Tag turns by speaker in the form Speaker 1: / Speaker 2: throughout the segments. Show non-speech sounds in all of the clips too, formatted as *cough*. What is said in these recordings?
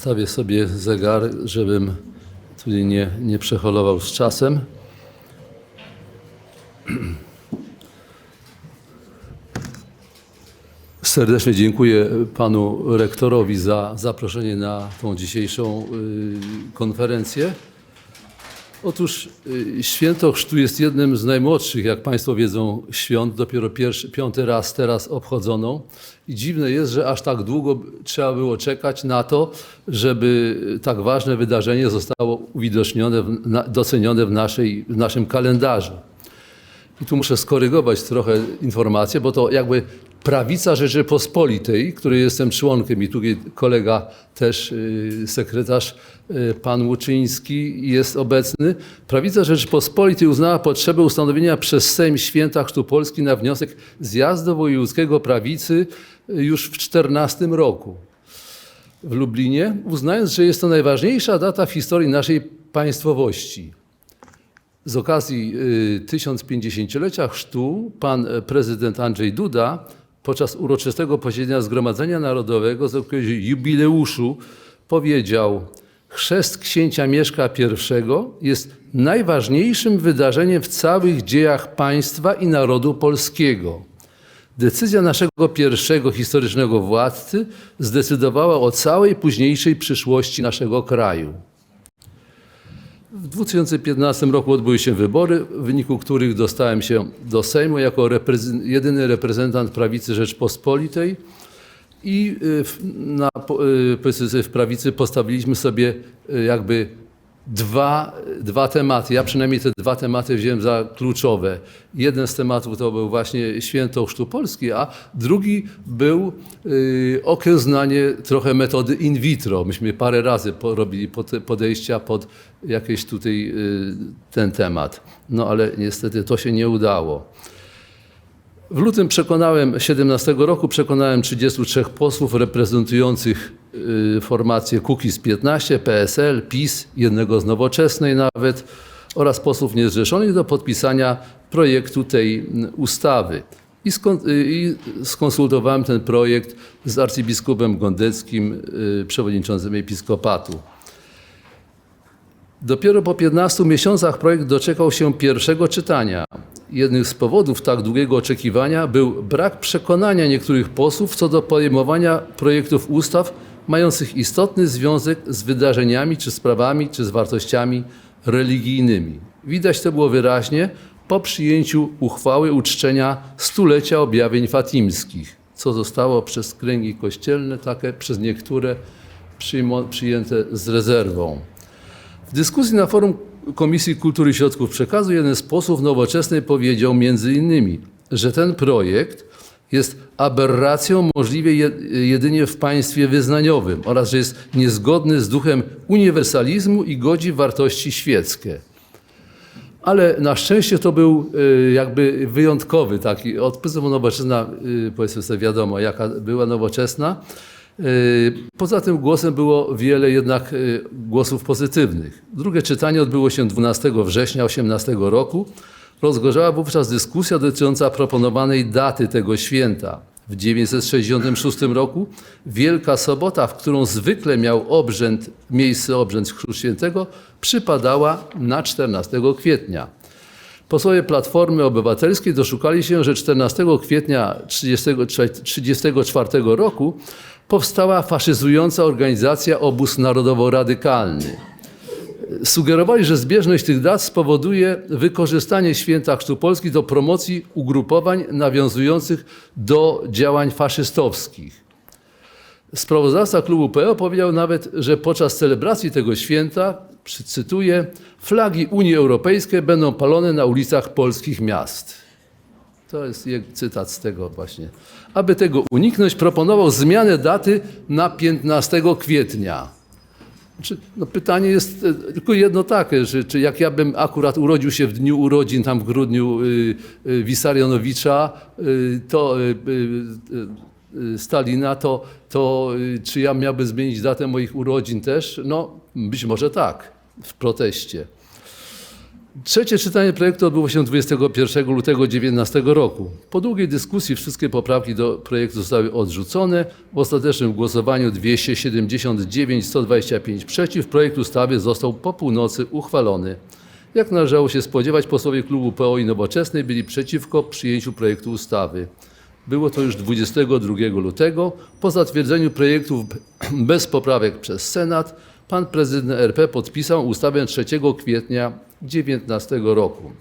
Speaker 1: Ustawię sobie zegar, żebym tutaj nie, nie przeholował z czasem. Serdecznie dziękuję panu rektorowi za zaproszenie na tą dzisiejszą y, konferencję. Otóż y, święto chrztu jest jednym z najmłodszych, jak Państwo wiedzą, świąt. Dopiero pierwszy, piąty raz teraz obchodzono. I dziwne jest, że aż tak długo trzeba było czekać na to, żeby tak ważne wydarzenie zostało uwidocznione, docenione w, naszej, w naszym kalendarzu. I tu muszę skorygować trochę informacje, bo to jakby prawica Rzeczypospolitej, której jestem członkiem i tutaj kolega też, y, sekretarz, y, pan Łuczyński jest obecny. Prawica Rzeczypospolitej uznała potrzebę ustanowienia przez Sejm Święta Chrztu Polski na wniosek Zjazdu Wojewódzkiego Prawicy y, już w 14 roku w Lublinie, uznając, że jest to najważniejsza data w historii naszej państwowości. Z okazji y, 1050-lecia chrztu pan prezydent Andrzej Duda podczas uroczystego posiedzenia Zgromadzenia Narodowego z okazji jubileuszu powiedział Chrzest księcia Mieszka I jest najważniejszym wydarzeniem w całych dziejach państwa i narodu polskiego. Decyzja naszego pierwszego historycznego władcy zdecydowała o całej późniejszej przyszłości naszego kraju. W 2015 roku odbyły się wybory, w wyniku których dostałem się do Sejmu jako reprezen- jedyny reprezentant prawicy Rzeczpospolitej i y, w, na, y, w prawicy postawiliśmy sobie y, jakby dwa, dwa tematy. Ja przynajmniej te dwa tematy wziąłem za kluczowe. Jeden z tematów to był właśnie święto Chrztu Polski, a drugi był y, okiełznanie trochę metody in vitro. Myśmy parę razy robili pod- podejścia pod jakieś tutaj y, ten temat. No ale niestety to się nie udało. W lutym przekonałem, 17 roku przekonałem 33 posłów reprezentujących y, formację Kukiz 15, PSL, PiS, jednego z Nowoczesnej nawet oraz posłów niezrzeszonych do podpisania projektu tej mm, ustawy. Y, I skonsultowałem ten projekt z arcybiskupem Gondeckim, y, przewodniczącym episkopatu. Dopiero po 15 miesiącach projekt doczekał się pierwszego czytania. Jednym z powodów tak długiego oczekiwania był brak przekonania niektórych posłów co do podejmowania projektów ustaw mających istotny związek z wydarzeniami, czy sprawami, czy z wartościami religijnymi. Widać to było wyraźnie po przyjęciu uchwały uczczenia stulecia objawień fatimskich, co zostało przez kręgi kościelne takie przez niektóre przyjęte z rezerwą. W dyskusji na forum Komisji Kultury i Środków Przekazu jeden z posłów Nowoczesnej powiedział między innymi, że ten projekt jest aberracją możliwie je- jedynie w państwie wyznaniowym oraz że jest niezgodny z duchem uniwersalizmu i godzi wartości świeckie. Ale na szczęście to był y, jakby wyjątkowy taki odpływ, bo nowoczesna, y, powiedzmy sobie wiadomo jaka była nowoczesna. Y, Poza tym głosem było wiele jednak głosów pozytywnych. Drugie czytanie odbyło się 12 września 18 roku. Rozgorzała wówczas dyskusja dotycząca proponowanej daty tego święta. W 966 roku Wielka Sobota, w którą zwykle miał obrzęd, miejsce obrzęd Chrztu Świętego, przypadała na 14 kwietnia. Posłowie Platformy Obywatelskiej doszukali się, że 14 kwietnia 1934 roku powstała faszyzująca organizacja Obóz Narodowo-Radykalny. Sugerowali, że zbieżność tych dat spowoduje wykorzystanie święta Chrztu Polski do promocji ugrupowań nawiązujących do działań faszystowskich. Sprawozdawca klubu PO powiedział nawet, że podczas celebracji tego święta, cytuję, flagi Unii Europejskiej będą palone na ulicach polskich miast. To jest cytat z tego właśnie. Aby tego uniknąć, proponował zmianę daty na 15 kwietnia. Czy, no pytanie jest e, tylko jedno takie, że czy jak ja bym akurat urodził się w dniu urodzin tam w grudniu y, y, Wisarionowicza, y, to y, y, y, Stalina, to, to y, czy ja miałbym zmienić datę moich urodzin też? No być może tak, w proteście. Trzecie czytanie projektu odbyło się 21 lutego 2019 roku. Po długiej dyskusji wszystkie poprawki do projektu zostały odrzucone. W ostatecznym głosowaniu 279, 125 przeciw. Projekt ustawy został po północy uchwalony. Jak należało się spodziewać, posłowie klubu PO i Nowoczesnej byli przeciwko przyjęciu projektu ustawy. Było to już 22 lutego. Po zatwierdzeniu projektu *clears throat* bez poprawek przez Senat, pan prezydent RP podpisał ustawę 3 kwietnia 2019 roku.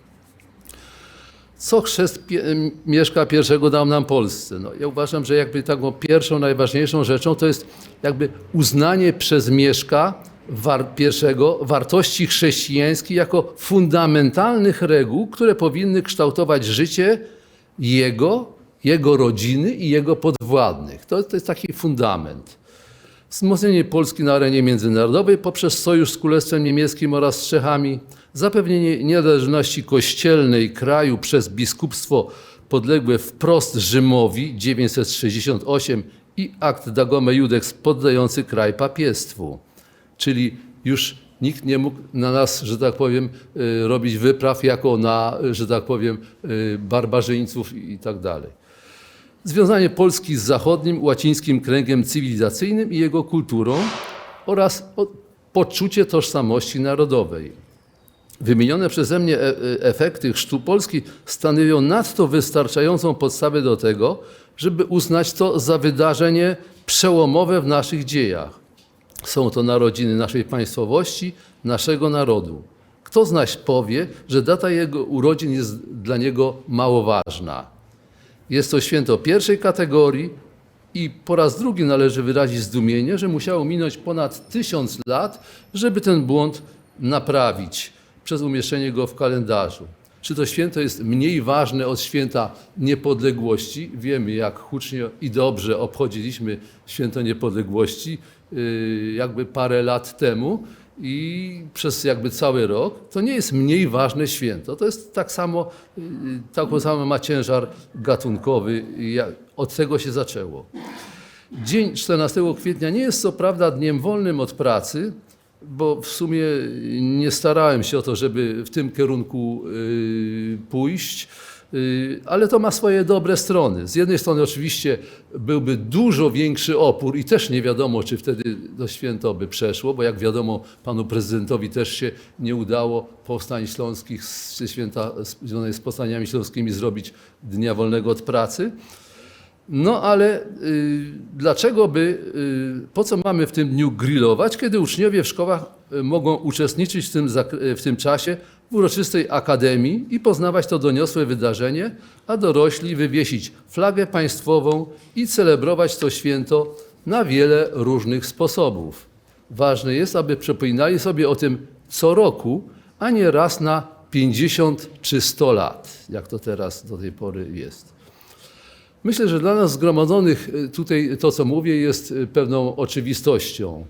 Speaker 1: Co chrzest pie- Mieszka pierwszego dał nam Polsce? No, ja uważam, że jakby taką pierwszą, najważniejszą rzeczą to jest jakby uznanie przez Mieszka war, pierwszego wartości chrześcijańskich jako fundamentalnych reguł, które powinny kształtować życie jego, jego rodziny i jego podwładnych. To, to jest taki fundament. Wzmocnienie Polski na arenie międzynarodowej poprzez sojusz z Królestwem Niemieckim oraz Czechami, zapewnienie niezależności kościelnej kraju przez biskupstwo podległe wprost Rzymowi 968 i akt Dagome Judex poddający kraj papiestwu. Czyli już nikt nie mógł na nas, że tak powiem, y, robić wypraw jako na, y, że tak powiem, y, barbarzyńców i tak dalej. Związanie Polski z zachodnim, łacińskim kręgiem cywilizacyjnym i jego kulturą oraz poczucie tożsamości narodowej. Wymienione przeze mnie e- e- efekty chrztu Polski stanowią nadto wystarczającą podstawę do tego, żeby uznać to za wydarzenie przełomowe w naszych dziejach. Są to narodziny naszej państwowości, naszego narodu. Kto z nas powie, że data jego urodzin jest dla niego mało ważna? Jest to święto pierwszej kategorii i po raz drugi należy wyrazić zdumienie, że musiało minąć ponad tysiąc lat, żeby ten błąd naprawić przez umieszczenie go w kalendarzu. Czy to święto jest mniej ważne od święta niepodległości? Wiemy, jak hucznie i dobrze obchodziliśmy święto niepodległości yy, jakby parę lat temu i przez jakby cały rok. To nie jest mniej ważne święto. To jest tak samo, yy, tak samo ma ciężar gatunkowy. Od tego się zaczęło. Dzień 14 kwietnia nie jest co prawda dniem wolnym od pracy, bo w sumie nie starałem się o to, żeby w tym kierunku y, pójść, y, ale to ma swoje dobre strony. Z jednej strony oczywiście byłby dużo większy opór i też nie wiadomo, czy wtedy to święto by przeszło, bo jak wiadomo panu prezydentowi też się nie udało powstań śląskich, z- święta związanych z powstaniami śląskimi zrobić dnia wolnego od pracy. No ale y, dlaczego by, y, po co mamy w tym dniu grillować, kiedy uczniowie w szkołach y, mogą uczestniczyć w tym, y, w tym czasie uroczystej akademii i poznawać to doniosłe wydarzenie, a dorośli wywiesić flagę państwową i celebrować to święto na wiele różnych sposobów. Ważne jest, aby przypominali sobie o tym co roku, a nie raz na 50 czy 100 lat, jak to teraz do tej pory jest. Myślę, że dla nas zgromadzonych y, tutaj to, co mówię, jest y, pewną oczywistością.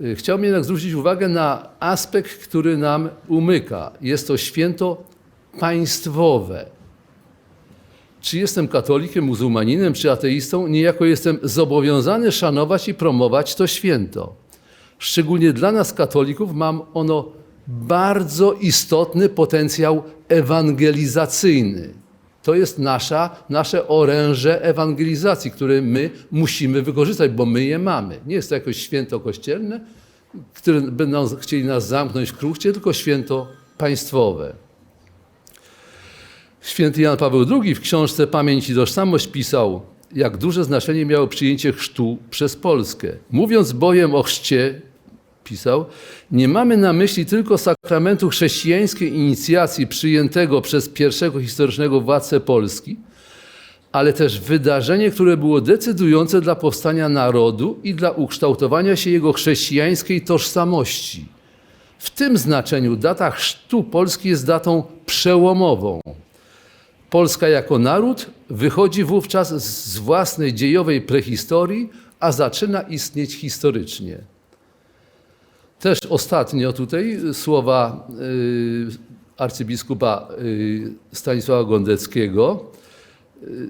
Speaker 1: Y, Chciałbym jednak zwrócić uwagę na aspekt, który nam umyka. Jest to święto państwowe. Czy jestem katolikiem, muzułmaninem, czy ateistą, niejako jestem zobowiązany szanować i promować to święto. Szczególnie dla nas, katolików, mam ono bardzo istotny potencjał ewangelizacyjny. To jest nasza, nasze oręże ewangelizacji, które my musimy wykorzystać, bo my je mamy. Nie jest to jakoś święto kościelne, które będą chcieli nas zamknąć w kruchcie, tylko święto państwowe. Święty Jan Paweł II w książce Pamięć i Tożsamość pisał, jak duże znaczenie miało przyjęcie chrztu przez Polskę. Mówiąc bowiem o chrzcie, pisał, nie mamy na myśli tylko sakramentu chrześcijańskiej inicjacji przyjętego przez pierwszego historycznego władcę Polski, ale też wydarzenie, które było decydujące dla powstania narodu i dla ukształtowania się jego chrześcijańskiej tożsamości. W tym znaczeniu data chrztu Polski jest datą przełomową. Polska jako naród wychodzi wówczas z własnej dziejowej prehistorii, a zaczyna istnieć historycznie. Też ostatnio tutaj słowa y, arcybiskupa y, Stanisława Gondeckiego. Y,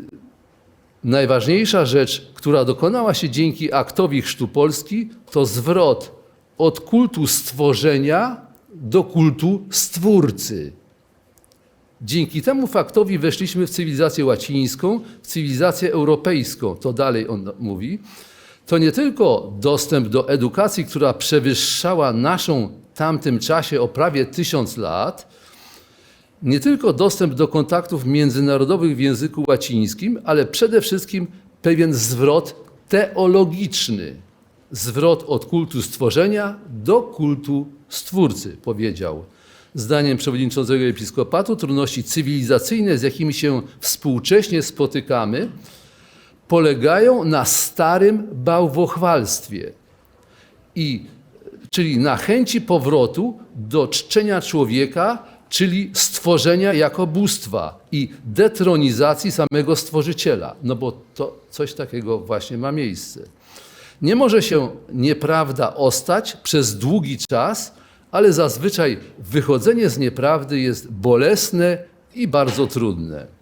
Speaker 1: Najważniejsza rzecz, która dokonała się dzięki aktowi chrztu Polski, to zwrot od kultu stworzenia do kultu Stwórcy. Dzięki temu faktowi weszliśmy w cywilizację łacińską, w cywilizację europejską. To dalej on mówi. To nie tylko dostęp do edukacji, która przewyższała naszą w tamtym czasie o prawie tysiąc lat, nie tylko dostęp do kontaktów międzynarodowych w języku łacińskim, ale przede wszystkim pewien zwrot teologiczny. Zwrot od kultu stworzenia do kultu stwórcy, powiedział. Zdaniem przewodniczącego episkopatu, trudności cywilizacyjne, z jakimi się współcześnie spotykamy, polegają na starym bałwochwalstwie, i, czyli na chęci powrotu do czczenia człowieka, czyli stworzenia jako bóstwa i detronizacji samego stworzyciela, no bo to coś takiego właśnie ma miejsce. Nie może się nieprawda ostać przez długi czas, ale zazwyczaj wychodzenie z nieprawdy jest bolesne i bardzo trudne.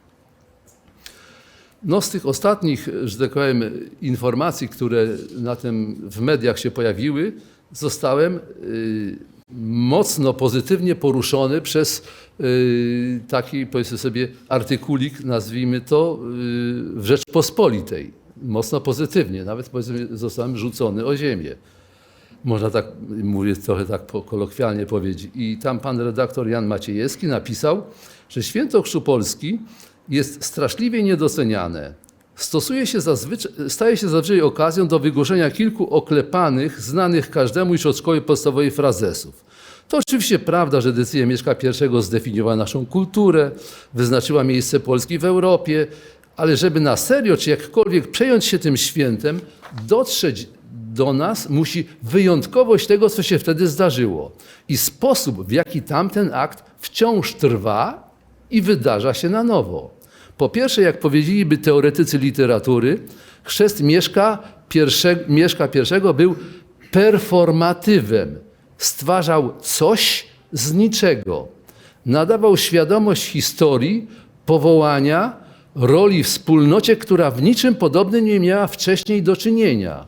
Speaker 1: No z tych ostatnich, że tak powiem, informacji, które na tym w mediach się pojawiły, zostałem y, mocno pozytywnie poruszony przez y, taki, powiedzmy sobie, artykulik, nazwijmy to, y, w Rzeczpospolitej. Mocno pozytywnie, nawet powiedzmy, zostałem rzucony o ziemię. Można tak, mówię trochę tak kolokwialnie powiedzieć. I tam pan redaktor Jan Maciejewski napisał, że święto Chrztu Polski jest straszliwie niedoceniane. Stosuje się zazwyczaj, staje się zazwyczaj okazją do wygłoszenia kilku oklepanych, znanych każdemu już od szkoły podstawowej frazesów. To oczywiście prawda, że decyzja Mieszka I zdefiniowała naszą kulturę, wyznaczyła miejsce Polski w Europie, ale żeby na serio czy jakkolwiek przejąć się tym świętem, dotrzeć do nas musi wyjątkowość tego, co się wtedy zdarzyło i sposób, w jaki tamten akt wciąż trwa i wydarza się na nowo. Po pierwsze, jak powiedzieliby teoretycy literatury, chrzest Mieszka I, Mieszka I był performatywem. Stwarzał coś z niczego. Nadawał świadomość historii, powołania, roli wspólnocie, która w niczym podobnym nie miała wcześniej do czynienia.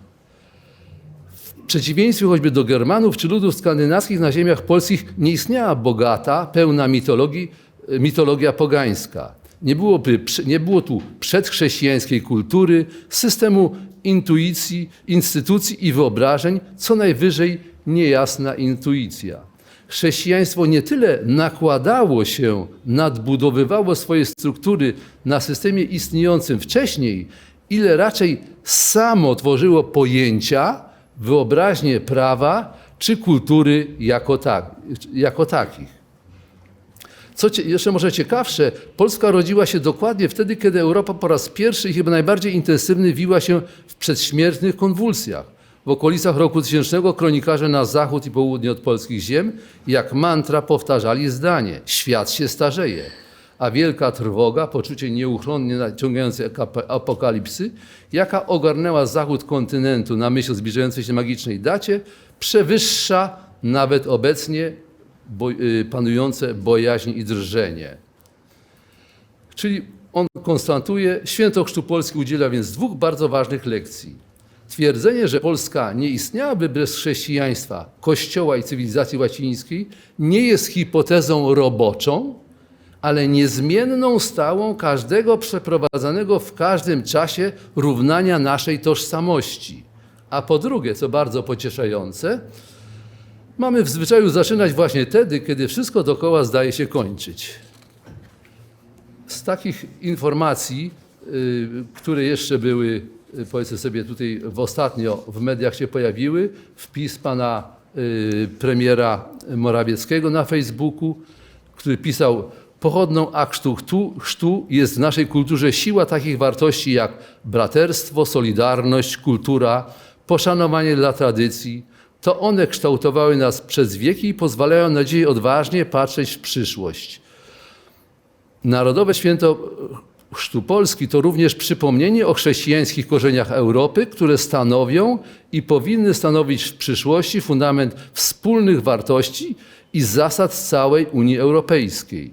Speaker 1: W przeciwieństwie choćby do Germanów czy ludów skandynawskich na ziemiach polskich nie istniała bogata, pełna mitologii, mitologia pogańska. Nie było, by- nie było tu przedchrześcijańskiej kultury, systemu intuicji, instytucji i wyobrażeń, co najwyżej niejasna intuicja. Chrześcijaństwo nie tyle nakładało się, nadbudowywało swoje struktury na systemie istniejącym wcześniej, ile raczej samo tworzyło pojęcia, wyobraźnię prawa czy kultury jako, tak, jako takich. Co jeszcze może ciekawsze, Polska rodziła się dokładnie wtedy, kiedy Europa po raz pierwszy i chyba najbardziej intensywny wiła się w przedśmiertnych konwulsjach. W okolicach roku tysięcznego kronikarze na zachód i południe od polskich ziem jak mantra powtarzali zdanie: świat się starzeje. A wielka trwoga, poczucie nieuchronnie naciągającej aka- apokalipsy, jaka ogarnęła zachód kontynentu na myśl zbliżającej się magicznej dacie, przewyższa nawet obecnie panujące bojaźń i drżenie. Czyli on konstatuje, święto Chrztu Polski udziela więc dwóch bardzo ważnych lekcji. Twierdzenie, że Polska nie istniałaby bez chrześcijaństwa, kościoła i cywilizacji łacińskiej, nie jest hipotezą roboczą, ale niezmienną stałą każdego przeprowadzanego w każdym czasie równania naszej tożsamości. A po drugie, co bardzo pocieszające, mamy w zwyczaju zaczynać właśnie wtedy, kiedy wszystko dookoła zdaje się kończyć. Z takich informacji, y, które jeszcze były, y, powiedzmy sobie tutaj w ostatnio w mediach się pojawiły, wpis pana y, premiera Morawieckiego na Facebooku, który pisał Pochodną aktu chrztu jest w naszej kulturze siła takich wartości jak braterstwo, solidarność, kultura, poszanowanie dla tradycji. To one kształtowały nas przez wieki i pozwalają na dziś odważnie patrzeć w przyszłość. Narodowe Święto Chrztu Polski to również przypomnienie o chrześcijańskich korzeniach Europy, które stanowią i powinny stanowić w przyszłości fundament wspólnych wartości i zasad całej Unii Europejskiej.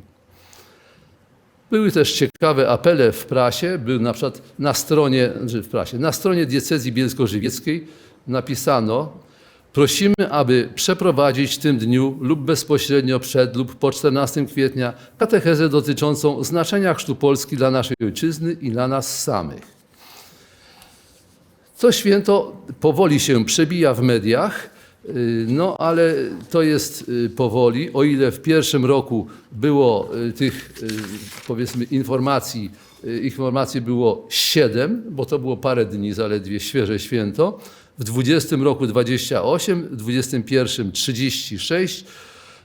Speaker 1: Były też ciekawe apele w prasie, był na przykład na stronie, znaczy w prasie, na stronie diecezji bielsko-żywieckiej napisano Prosimy, aby przeprowadzić w tym dniu lub bezpośrednio przed lub po 14 kwietnia katechezę dotyczącą znaczenia chrztu Polski dla naszej ojczyzny i dla nas samych. To święto powoli się przebija w mediach, y, no ale to jest y, powoli. O ile w pierwszym roku było y, tych powiedzmy informacji, informacji było 7, bo to było parę dni zaledwie świeże święto. W 20 roku 28, w 21 36,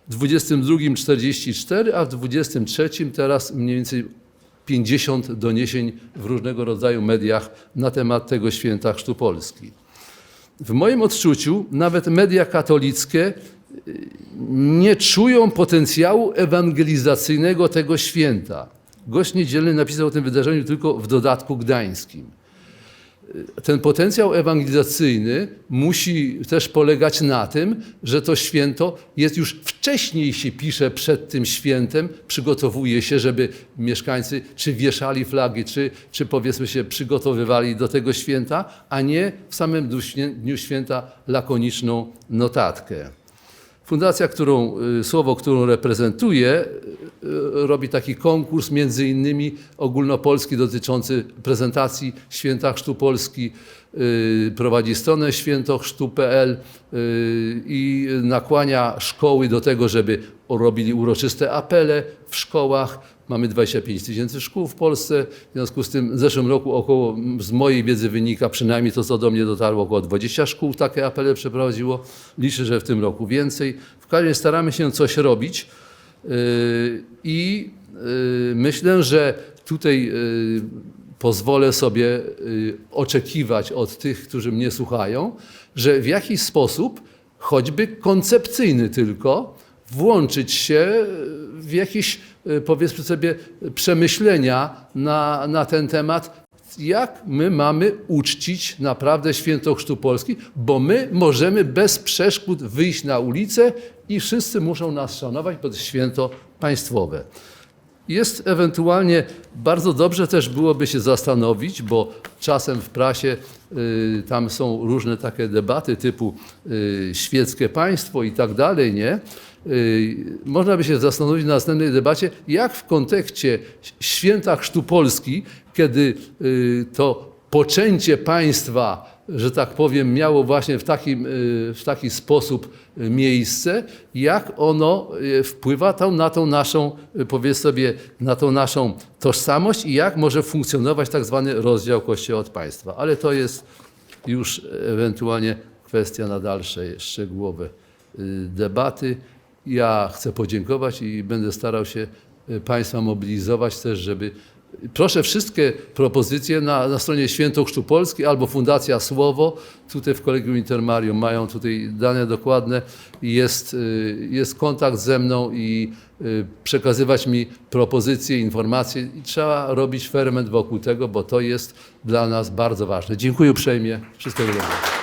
Speaker 1: w 22 44, a w 23 teraz mniej więcej 50 doniesień w różnego rodzaju mediach na temat tego święta Chrztu Polski. W moim odczuciu nawet media katolickie y, nie czują potencjału ewangelizacyjnego tego święta. Gość niedzielny napisał o tym wydarzeniu tylko w dodatku gdańskim. Ten potencjał ewangelizacyjny musi też polegać na tym, że to święto jest już wcześniej się pisze przed tym świętem, przygotowuje się, żeby mieszkańcy czy wieszali flagi, czy, czy powiedzmy się przygotowywali do tego święta, a nie w samym dniu świę- dniu święta lakoniczną notatkę. Fundacja, którą, y, słowo, którą reprezentuję, y, y, robi taki konkurs między innymi ogólnopolski dotyczący prezentacji Święta Chrztu Polski. Prowadzi stronę świętochrztu.pl i nakłania szkoły do tego, żeby robili uroczyste apele w szkołach. Mamy 25 tysięcy szkół w Polsce. W związku z tym w zeszłym roku około, z mojej wiedzy wynika, przynajmniej to co do mnie dotarło, około 20 szkół takie apele przeprowadziło. Liczę, że w tym roku więcej. W każdym razie staramy się coś robić yy, i yy, myślę, że tutaj yy, pozwolę sobie oczekiwać od tych, którzy mnie słuchają, że w jakiś sposób, choćby koncepcyjny tylko, włączyć się w jakieś, y, powiedzmy sobie, przemyślenia na, na ten temat, jak my mamy uczcić naprawdę święto Chrztu Polski, bo my możemy bez przeszkód wyjść na ulicę i wszyscy muszą nas szanować, bo to jest święto państwowe. Jest ewentualnie bardzo dobrze też byłoby się zastanowić, bo czasem w prasie y, tam są różne takie debaty typu y, świeckie państwo i tak dalej, nie? Y, można by się zastanowić na następnej debacie, jak w kontekście święta Chrztu Polski, kiedy y, to poczęcie państwa, że tak powiem, miało właśnie w, takim, y, w taki sposób miejsce, jak ono wpływa tam na tą naszą, powiedz sobie, na tą naszą tożsamość i jak może funkcjonować tak zwany rozdział Kościoła od państwa. Ale to jest już ewentualnie kwestia na dalsze szczegółowe debaty. Ja chcę podziękować i będę starał się y, Państwa mobilizować też, żeby Proszę wszystkie propozycje na, na stronie Święto Chrztu Polski albo Fundacja Słowo. Tutaj w Kolegium Intermarium mają tutaj dane dokładne. Jest, y, jest kontakt ze mną i y, przekazywać mi propozycje, informacje. I trzeba robić ferment wokół tego, bo to jest dla nas bardzo ważne. Dziękuję uprzejmie. Wszystkiego dobrego.